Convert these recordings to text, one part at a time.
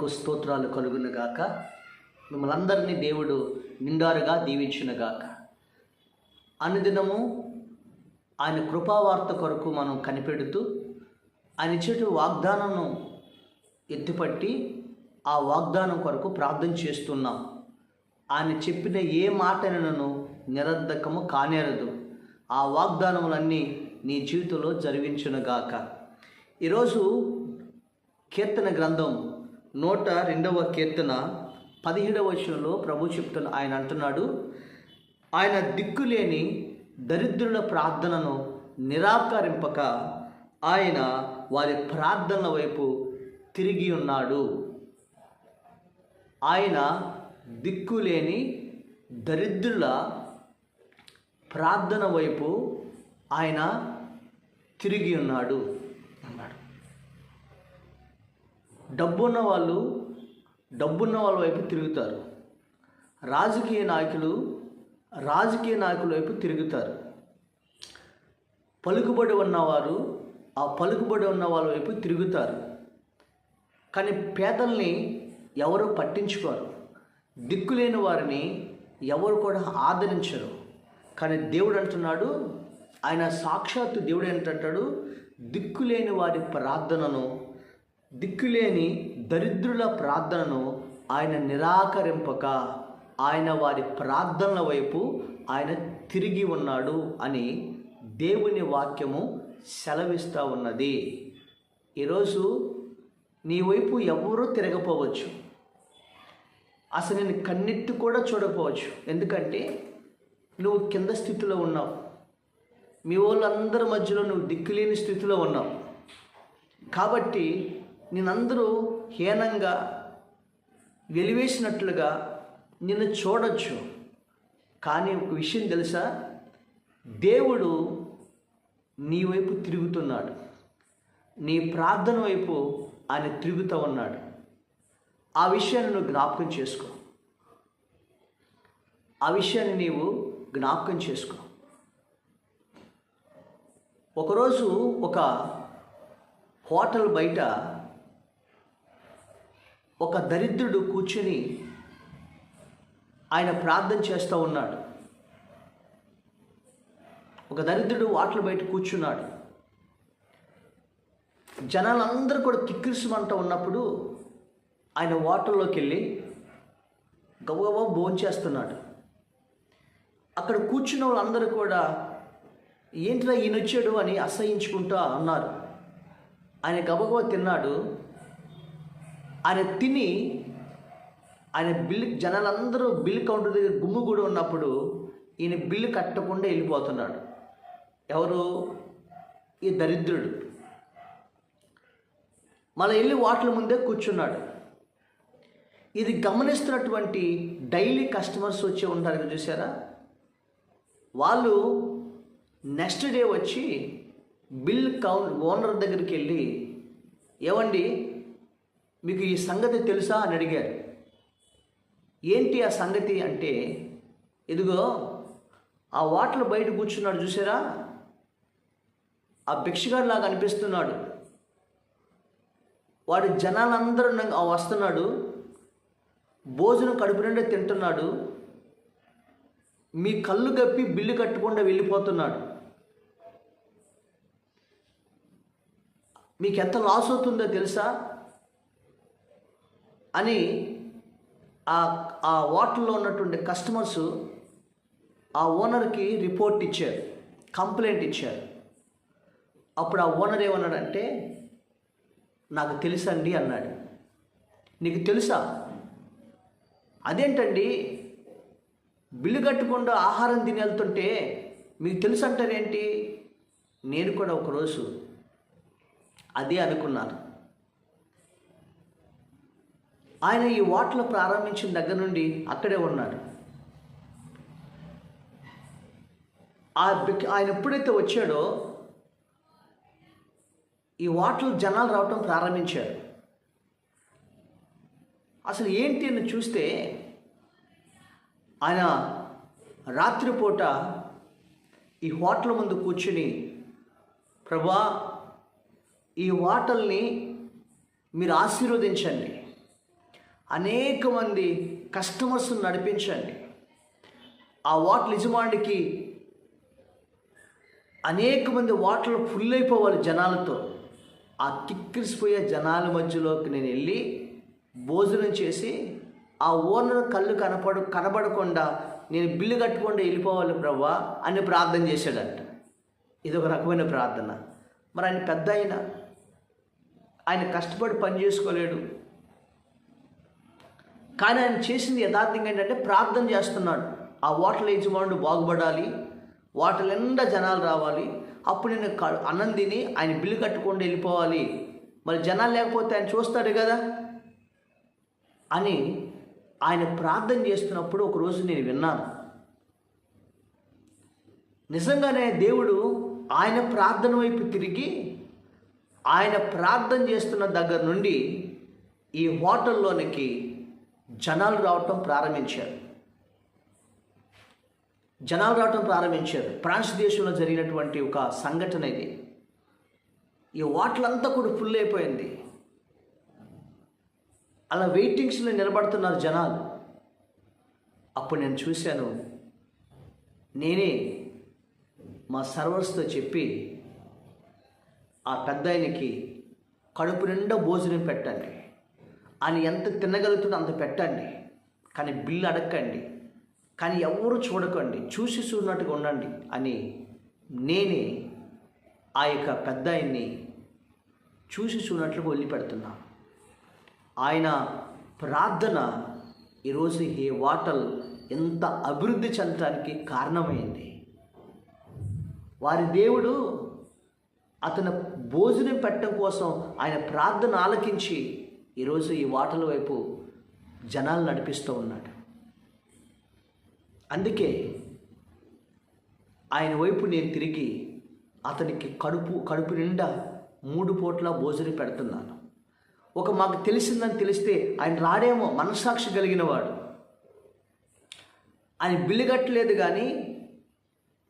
కొరకు స్తోత్రాలు కలుగునుగాక. మిమ్మల్ని అందరినీ దేవుడు నిండారుగా దీవించునుగాక. అనుదినము ఆయన కృపావార్త కొరకు మనం కనిపెడుతూ ఆయన చెడు వాగ్దానంను ఎత్తుపట్టి ఆ వాగ్దానం కొరకు ప్రార్థన చేస్తున్నాం. ఆయన చెప్పిన ఏ మాటనను నిరర్ధకము కానేరదు. ఆ వాగ్దానములన్నీ నీ జీవితంలో జరిగించునుగాక. ఈరోజు కీర్తన గ్రంథం నూట రెండవ కీర్తన పదిహేడవ వచనంలో ప్రభు చెప్తున్న ఆయన అంటున్నాడు ఆయన దిక్కులేని దరిద్రుల ప్రార్థనను నిరాకరింపక ఆయన వారి ప్రార్థనల వైపు తిరిగి ఉన్నాడు. ఆయన దిక్కులేని దరిద్రుల ప్రార్థన వైపు ఆయన తిరిగి ఉన్నాడు అన్నాడు డబ్బున్న వాళ్ళు డబ్బున్న వాళ్ళ వైపు తిరుగుతారు. రాజకీయ నాయకులు రాజకీయ నాయకుల వైపు తిరుగుతారు. పలుకుబడి ఉన్నవారు ఆ పలుకుబడి ఉన్న వాళ్ళ వైపు తిరుగుతారు. కానీ పేదల్ని ఎవరు పట్టించుకోరు. దిక్కులేని వారిని ఎవరు కూడా ఆదరించరు. కానీ దేవుడు అంటున్నాడు ఆయన సాక్షాత్తు దేవుడు ఏంటంటాడు? దిక్కులేని వారి ప్రార్థనను దిక్కులేని దరిద్రుల ప్రార్థనను ఆయన నిరాకరింపక ఆయన వారి ప్రార్థనల వైపు ఆయన తిరిగి ఉన్నాడు అని దేవుని వాక్యము సెలవిస్తూ ఉన్నది. ఈరోజు నీ వైపు ఎవరూ తిరగపోవచ్చు. అసలు నేను కన్నెత్తి కూడా చూడకపోవచ్చు. ఎందుకంటే నువ్వు కింద స్థితిలో ఉన్నావు. మీ వాళ్ళందరి మధ్యలో నువ్వు దిక్కులేని స్థితిలో ఉన్నావు. కాబట్టి నేనందరూ హీనంగా వెలివేసినట్లుగా నిన్ను చూడొచ్చు. కానీ ఒక విషయం తెలుసా? దేవుడు నీ వైపు తిరుగుతున్నాడు. నీ ప్రార్థన వైపు ఆయన తిరుగుతూ ఉన్నాడు. ఆ విషయాన్ని నువ్వు జ్ఞాపకం చేసుకో. ఆ విషయాన్ని నీవు జ్ఞాపకం చేసుకో. ఒకరోజు ఒక హోటల్ బయట ఒక దరిద్రుడు కూర్చుని ఆయన ప్రార్థన చేస్తూ ఉన్నాడు. ఒక దరిద్రుడు వాటలు బయట కూర్చున్నాడు. జనాలందరూ కూడా కిక్కిరిసమంట ఉన్నప్పుడు ఆయన వాటర్లోకి వెళ్ళి గబగబా భోంచేస్తున్నాడు అక్కడ కూర్చున్న వాళ్ళందరూ కూడా ఏంట్రా ఈయన వచ్చాడు అని అసహించుకుంటా అన్నారు. ఆయన గబగబా తిన్నాడు. ఆయన తిని ఆయన బిల్లు జనాలందరూ బిల్లు కౌంటర్ దగ్గర గుమ్ము కూడా ఉన్నప్పుడు ఈయన బిల్లు కట్టకుండా వెళ్ళిపోతున్నాడు. ఎవరు? ఈ దరిద్రుడు. మళ్ళీ వెళ్ళి వాటిల ముందే కూర్చున్నాడు. ఇది గమనిస్తున్నటువంటి డైలీ కస్టమర్స్ వచ్చి ఉంటారు కదా చూసారా? వాళ్ళు నెక్స్ట్ డే వచ్చి బిల్ కౌన్ ఓనర్ దగ్గరికి వెళ్ళి ఏమండి మీకు ఈ సంగతి తెలుసా అని అడిగారు. ఏంటి ఆ సంగతి అంటే ఇదిగో ఆ వాటర్ బయట కూర్చున్నాడు చూసారా? ఆ భిక్షగాడు లాగా అనిపిస్తున్నాడు. వాడు జనాలందరూ వస్తున్నాడు. భోజనం కడుపు నిండా తింటున్నాడు. మీ కళ్ళు గప్పి బిల్లు కట్టకుండా వెళ్ళిపోతున్నాడు. మీకు ఎంత లాస్ అవుతుందో తెలుసా? అని ఆ ఆ వాటర్లో ఉన్నటువంటి కస్టమర్స్ ఆ ఓనర్కి రిపోర్ట్ ఇచ్చారు కంప్లైంట్ ఇచ్చారు. అప్పుడు ఆ ఓనర్ ఏమన్నాడంటే నాకు తెలుసండి అన్నాడు. నీకు తెలుసా? అదేంటండి? బిల్లు కట్టకుండా ఆహారం తిని వెళ్తుంటే మీకు తెలుసు అంటారేంటి నేను కూడా ఒకరోజు అదే అనుకున్నాను. ఆయన ఈ వాటలు ప్రారంభించిన దగ్గర నుండి అక్కడే ఉన్నాడు. ఆ ఆయన ఎప్పుడైతే వచ్చాడో ఈ వాటలు జనాలు రావటం ప్రారంభించారు. అసలు ఏంటి అని చూస్తే ఆయన రాత్రిపూట ఈ హోటల్ ముందు కూర్చుని ప్రభా ఈ హోటల్ని మీరు ఆశీర్వదించండి. అనేక మంది కస్టమర్స్ని నడిపించండి. ఆ వాటర్ యజమానికి అనేక మంది వాటర్లు ఫుల్ అయిపోవాలి జనాలతో. ఆ కిక్కిరిసిపోయే జనాల మధ్యలోకి నేను వెళ్ళి భోజనం చేసి ఆ ఓనర్ కళ్ళు కనపడు కనబడకుండా నేను బిల్లు కట్టుకుండా వెళ్ళిపోవాలి ప్రభా అని ప్రార్థన చేశాడంట. ఇది ఒక రకమైన ప్రార్థన. మరి ఆయన పెద్ద ఆయన. ఆయన కష్టపడి పని చేసుకోలేడు. కానీ ఆయన చేసింది యథార్థంగా ఏంటంటే ప్రార్థన చేస్తున్నాడు. ఆ వాటర్ యజమానుడు బాగుపడాలి. వాటర్ నిండా జనాలు రావాలి. అప్పుడు నేను అన్నం తిని ఆయన బిల్లు కట్టుకుండా వెళ్ళిపోవాలి. మరి జనాలు లేకపోతే ఆయన చూస్తాడు కదా? అని ఆయన ప్రార్థన చేస్తున్నప్పుడు ఒకరోజు నేను విన్నాను. నిజంగానే దేవుడు ఆయన ప్రార్థన వైపు తిరిగి ఆయన ప్రార్థన చేస్తున్న దగ్గర నుండి ఈ హోటల్లోనికి జనాలు రావటం ప్రారంభించారు. జనాలు రావటం ప్రారంభించారు. ఫ్రాన్స్ దేశంలో జరిగినటువంటి ఒక సంఘటన ఇది. ఈ వాటలంతా కూడా ఫుల్ అయిపోయింది. అలా వెయిటింగ్స్లో నిలబడుతున్నారు జనాలు. అప్పుడు నేను చూశాను. నేనే మా సర్వర్స్తో చెప్పి ఆ పెద్ద ఆయనకి కడుపు నిండా భోజనం పెట్టండి. ఆయన ఎంత తినగలుగుతుందో అంత పెట్టండి. కానీ బిల్లు అడగండి కానీ ఎవరు చూడకండి. చూసి చూడనట్టుగా ఉండండి అని నేనే ఆ యొక్క పెద్ద ఆయన్ని చూసి చూడనట్లుగా వదిలిపెడుతున్నా. ఆయన ప్రార్థన ఈరోజు ఈ వాటల్ ఎంత అభివృద్ధి చెందడానికి కారణమైంది. వారి దేవుడు అతను భోజనం పెట్టడం కోసం ఆయన ప్రార్థన ఆలకించి ఈరోజు ఈ వాటల వైపు జనాలు నడిపిస్తూ ఉన్నాడు. అందుకే ఆయన వైపు నేను తిరిగి అతనికి కడుపు కడుపు నిండా మూడు పూట్ల భోజనం పెడుతున్నాను. ఒక మాకు తెలిసిందని తెలిస్తే ఆయన రాడేమో మనస్సాక్షి కలిగిన వాడు. ఆయన బిల్లు కట్టలేదు కానీ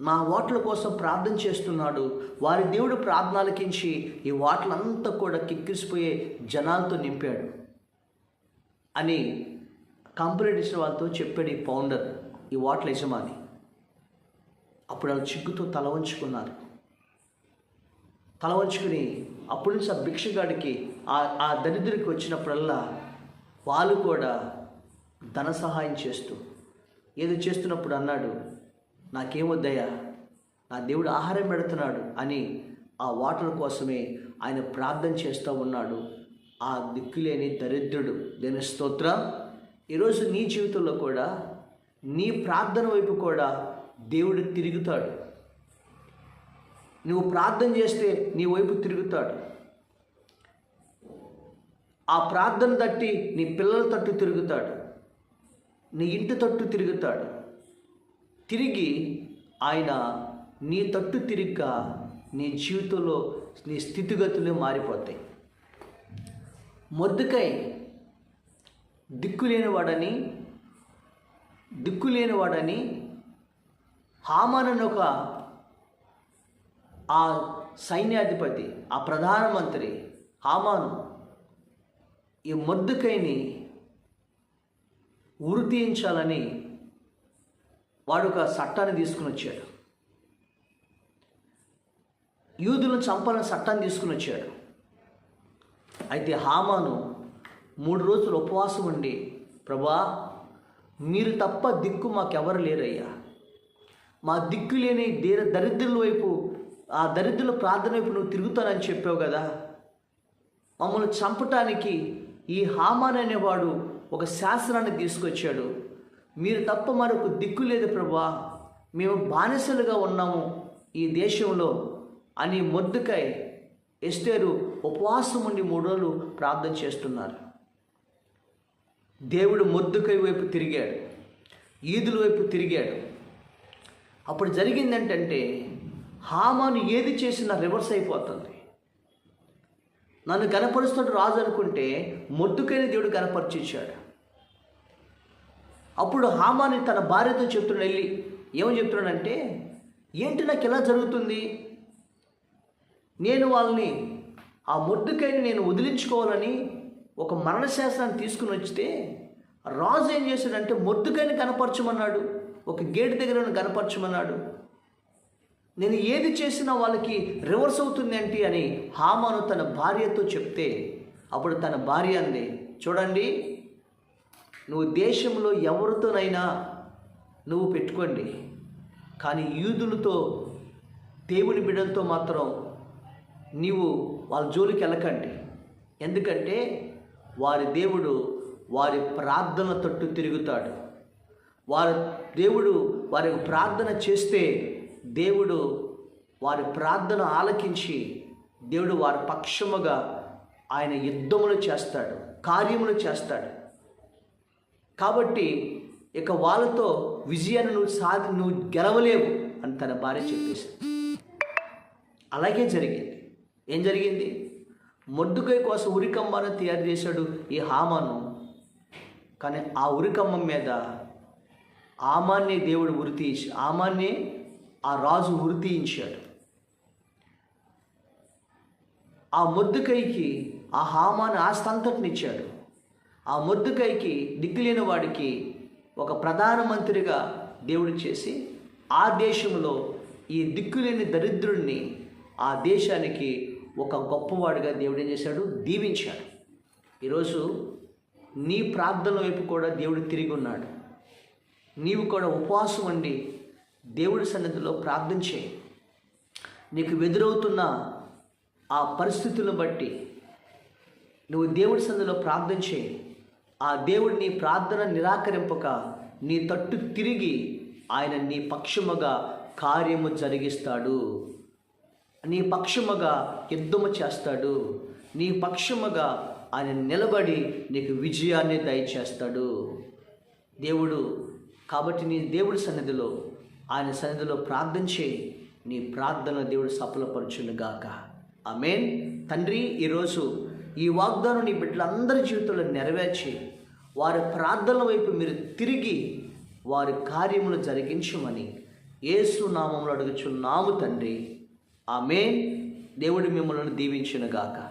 మా ఓట్ల కోసం ప్రార్థన చేస్తున్నాడు. వారి దేవుడు ప్రార్థనలకించి ఈ ఓట్లంతా కూడా కిక్కిరిసిపోయే జనాలతో నింపాడు అని కంప్లైంట్ వాళ్ళతో చెప్పాడు ఈ ఫౌండర్ ఈ ఓట్ల యజమాని. అప్పుడు వాళ్ళు చిక్కుతో తల వంచుకున్నారు. తల వంచుకుని అప్పటి నుంచి ఆ భిక్షగాడికి ఆ ఆ దరిద్రుడికి వచ్చినప్పుడల్లా వాళ్ళు కూడా ధన సహాయం చేస్తూ ఏదో చేస్తున్నప్పుడు అన్నాడు నాకేమొద్దయ్యా? నా దేవుడు ఆహారం పెడుతున్నాడు అని ఆ వాటర్ కోసమే ఆయన ప్రార్థన చేస్తూ ఉన్నాడు. ఆ దిక్కులేని దరిద్రుడు. దేని స్తోత్రం. ఈరోజు నీ జీవితంలో కూడా నీ ప్రార్థన వైపు కూడా దేవుడు తిరుగుతాడు. నువ్వు ప్రార్థన చేస్తే నీ వైపు తిరుగుతాడు. ఆ ప్రార్థన తట్టి నీ పిల్లల తట్టు తిరుగుతాడు. నీ ఇంటి తట్టు తిరుగుతాడు. తిరిగి ఆయన నీ తట్టు తిరిగ్గా నీ జీవితంలో నీ స్థితిగతులు మారిపోతాయి. మొద్దుకై దిక్కులేనివాడని దిక్కులేనివాడని హామానని ఒక ఆ సైన్యాధిపతి ఆ ప్రధానమంత్రి హామాను ఈ మొద్దుకైని ఉరి తీయించాలని వాడు ఒక చట్టాన్ని తీసుకుని వచ్చాడు యూదులను చంపాలని చట్టాన్ని తీసుకుని వచ్చాడు అయితే హామాను మూడు రోజులు ఉపవాసం ఉండి ప్రభా మీరు తప్ప దిక్కు మాకెవరు లేరయ్యా. మా దిక్కు లేని దేర దరిద్రుల వైపు ఆ దరిద్రుల ప్రార్థన వైపు నువ్వు తిరుగుతానని చెప్పావు కదా. మమ్మల్ని చంపటానికి ఈ హామాన్ అనేవాడు ఒక శాస్త్రాన్ని తీసుకొచ్చాడు. మీరు తప్ప మరొక దిక్కు లేదు ప్రభా. మేము బానిసలుగా ఉన్నాము ఈ దేశంలో అని మొద్దుకై ఎస్తేరు ఉపవాసం ఉండి మూడు రోజులు ప్రార్థన చేస్తున్నారు. దేవుడు మొద్దుకై వైపు తిరిగాడు ఈదుల వైపు తిరిగాడు. అప్పుడు జరిగింది ఏంటంటే హామాను ఏది చేసినా రివర్స్ అయిపోతుంది. నన్ను కనపరుస్తున్న రాజు అనుకుంటే మొద్దుకైన దేవుడు గనపరిచించాడు అప్పుడు హామాని తన భార్యతో చెప్తున్నాడు వెళ్ళి ఏమని చెప్తున్నాడంటే ఏంటి నాకు ఎలా జరుగుతుంది? నేను వాళ్ళని ఆ మొద్దుకైని నేను వదిలించుకోవాలని ఒక మరణశాస్త్రాన్ని తీసుకుని వచ్చితే రాజు ఏం చేశాడంటే మొద్దుకైనా కనపరచమన్నాడు ఒక గేటు దగ్గర కనపరచమన్నాడు. నేను ఏది చేసినా వాళ్ళకి రివర్స్ అవుతుంది ఏంటి? అని హామాను తన భార్యతో చెప్తే అప్పుడు తన భార్య అంది చూడండి నువ్వు దేశంలో ఎవరితోనైనా నువ్వు పెట్టుకోండి. కానీ యూదులతో దేవుని బిడ్డలతో మాత్రం నీవు వాళ్ళ జోలికి వెళ్ళకండి. ఎందుకంటే వారి దేవుడు వారి ప్రార్థన తట్టు తిరుగుతాడు. వారి దేవుడు వారి ప్రార్థన చేస్తే దేవుడు వారి ప్రార్థన ఆలకించి దేవుడు వారి పక్షముగా ఆయన యుద్ధములు చేస్తాడు కార్యములు చేస్తాడు. కాబట్టి ఇక వాళ్ళతో విజయాన్ని నువ్వు సాధి నువ్వు గెలవలేవు అని తన భార్య చెప్పేశాడు అలాగే జరిగింది. ఏం జరిగింది? మొద్దుకై కోసం ఉరికమ్మను తయారు చేశాడు ఈ హామాను. కానీ ఆ ఉరికమ్మ మీద ఆమాన్నే దేవుడు ఉరి తీసి ఆమాన్నే ఆ రాజు ఉరి తీయించాడు. ఆ మొద్దుకైకి ఆ హామాను ఆస్తంతటినిచ్చాడు ఆ మొద్దుకైకి దిక్కులేని వాడికి ఒక ప్రధానమంత్రిగా దేవుడు చేసి ఆ దేశంలో ఈ దిక్కులేని దరిద్రుడిని ఆ దేశానికి ఒక గొప్పవాడిగా దేవుడు ఏం చేశాడు? దీవించాడు. ఈరోజు నీ ప్రార్థన వైపు కూడా దేవుడు తిరిగి ఉన్నాడు. నీవు కూడా ఉపవాసం ఉండి దేవుడి సన్నిధిలో ప్రార్థన చేయి. నీకు ఎదురవుతున్న ఆ పరిస్థితులను బట్టి నువ్వు దేవుడి సన్నిధిలో ప్రార్థన చేయి. ఆ దేవుడు నీ ప్రార్థన నిరాకరింపక నీ తట్టు తిరిగి ఆయన నీ పక్షముగా కార్యము జరిగిస్తాడు. నీ పక్షముగా యుద్ధము చేస్తాడు. నీ పక్షముగా ఆయన నిలబడి నీకు విజయాన్ని దయచేస్తాడు. దేవుడు కాబట్టి నీ దేవుడి సన్నిధిలో ఆయన సన్నిధిలో ప్రార్థన చేయి. నీ ప్రార్థన దేవుడు సఫలపరచునుగాక. ఆమెన్. తండ్రి ఈరోజు ఈ వాగ్దానం నీ బిడ్డలందరి జీవితంలో నెరవేర్చి వారి ప్రార్థనల వైపు మీరు తిరిగి వారి కార్యములు జరిగించమని ఏసు నామంలో అడుగుచున్నాము తండ్రి. ఆమె దేవుడు మిమ్మల్ని దీవించునుగాక.